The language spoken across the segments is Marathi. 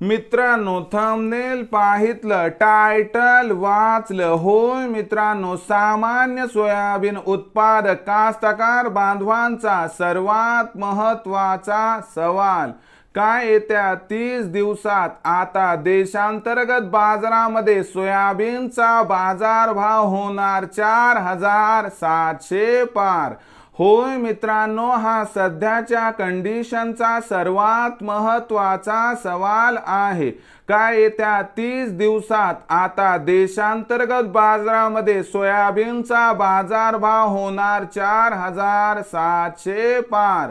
मित्रांनो थंबनेल पाहितलं टायटल वाचलं. होय मित्रांनो सामान्य सोयाबीन उत्पादक कास्तकार बांधवांचा सर्वात महत्त्वाचा सवाल. काय येत्या तीस दिवसात? आता देशांतर्गत बाजारामध्ये सोयाबीनचा बाजारभाव होणार चार हजार सातशे पार. होय मित्रांनो हा सध्याच्या कंडिशनचा सर्वात महत्त्वाचा सवाल आहे. काय येत्या तीस दिवसात आता देशांतर्गत बाजारामध्ये सोयाबीनचा बाजारभाव होणार चार हजार सातशे पार?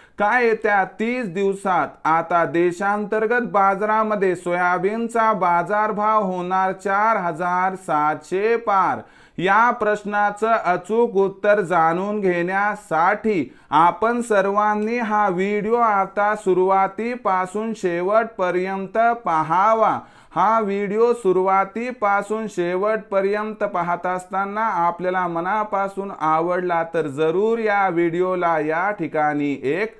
काय येत्या तीस दिवसात? आता देशांतर्गत बाजारामध्ये सोयाबीनचा बाजारभाव होणार चार हजार सातशे पार. या प्रश्नाचं अचूक उत्तर जाणून घेण्यासाठी आपण सर्वांनी हा व्हिडिओ आता सुरुवातीपासून शेवटपर्यंत पाहावा. हा व्हिडिओ सुरुवातीपासून शेवटपर्यंत पाहत असताना आपल्याला मनापासून आवडला तर जरूर या व्हिडिओला या ठिकाणी एक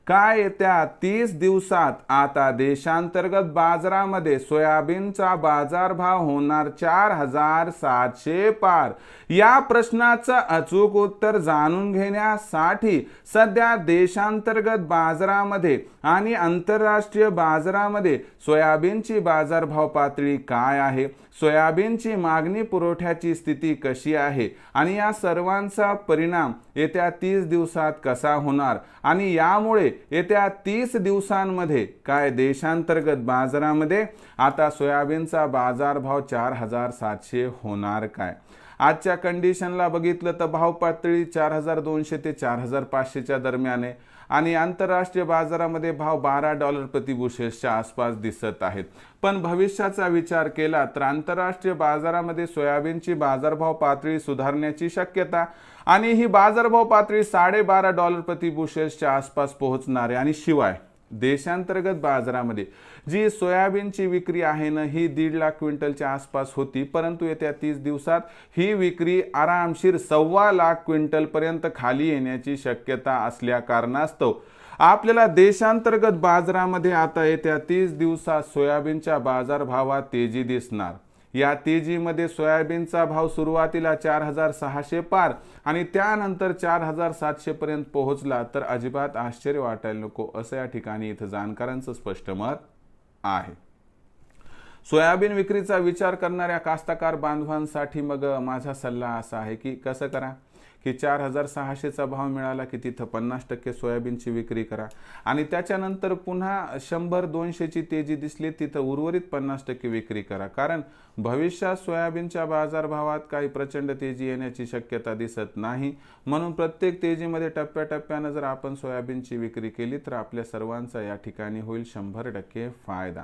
काय येत्या तीस दिवसात आता देशांतर्गत बाजारामध्ये सोयाबीनचा बाजारभाव होणार चार हजार सातशे पार? या प्रश्नाचं अचूक उत्तर जाणून घेण्यासाठी सध्या देशांतर्गत बाजारामध्ये आणि आंतरराष्ट्रीय बाजारामध्ये सोयाबीनची बाजारभाव पातळी काय आहे? सोयाबीनची मागणी पुरवठ्याची स्थिती कशी आहे? आणि या सर्वांचा परिणाम येत्या तीस दिवसात कसा होणार? आणि यामुळे येत्या तीस दिवसांमध्ये काय देशांतर्गत बाजारामध्ये? आता सोयाबीनचा बाजारभाव चार हजार सातशे होणार काय? आजच्या कंडिशनला बघितलं तर भाव पातळी चार हजार दोनशे ते चार हजार पाचशेच्या दरम्यान आहे. आणि आंतरराष्ट्रीय बाजारामध्ये भाव बारा डॉलर प्रतिबुशेसच्या आसपास दिसत आहेत. पण भविष्याचा विचार केला तर आंतरराष्ट्रीय बाजारामध्ये सोयाबीनची बाजारभाव पातळी सुधारण्याची शक्यता आणि ही बाजारभाव पातळी साडेबारा डॉलर प्रतिबुशेसच्या आसपास पोहोचणार आहे. आणि शिवाय देशांतर्गत बाजारामध्ये जी सोयाबीनची विक्री आहे ना ही दीड लाख क्विंटलच्या आसपास होती परंतु येत्या तीस दिवसात ही विक्री आरामशीर सव्वा लाख क्विंटलपर्यंत खाली येण्याची शक्यता असल्या कारणास्तव आपल्याला देशांतर्गत बाजारामध्ये आता येत्या तीस दिवसात सोयाबीनच्या बाजारभावात तेजी दिसणार. या तेजीमध्ये सोयाबीनचा भाव सुरुवातीला चार हजार सहाशे पार आणि त्यानंतर चार हजार सातशे पर्यंत पोहोचला तर अजिबात आश्चर्य वाटायला नको असं या ठिकाणी इथं जाणकारांचं स्पष्ट मत आहे. सोयाबीन विक्रीचा विचार करणाऱ्या कास्तकार बांधवांसाठी मग माझा सल्ला असा आहे की कसं करा की चार हजार सहाशेचा भाव मिळाला की तिथं पन्नास टक्के सोयाबीनची विक्री करा. आणि त्याच्यानंतर पुन्हा शंभर दोनशेची तेजी दिसली तिथं उर्वरित पन्नास टक्के विक्री करा. कारण भविष्यात सोयाबीनच्या बाजारभावात काही प्रचंड तेजी येण्याची शक्यता दिसत नाही. म्हणून प्रत्येक तेजीमध्ये टप्प्याटप्प्यानं जर आपण सोयाबीनची विक्री केली तर आपल्या सर्वांचा या ठिकाणी होईल शंभर टक्के फायदा.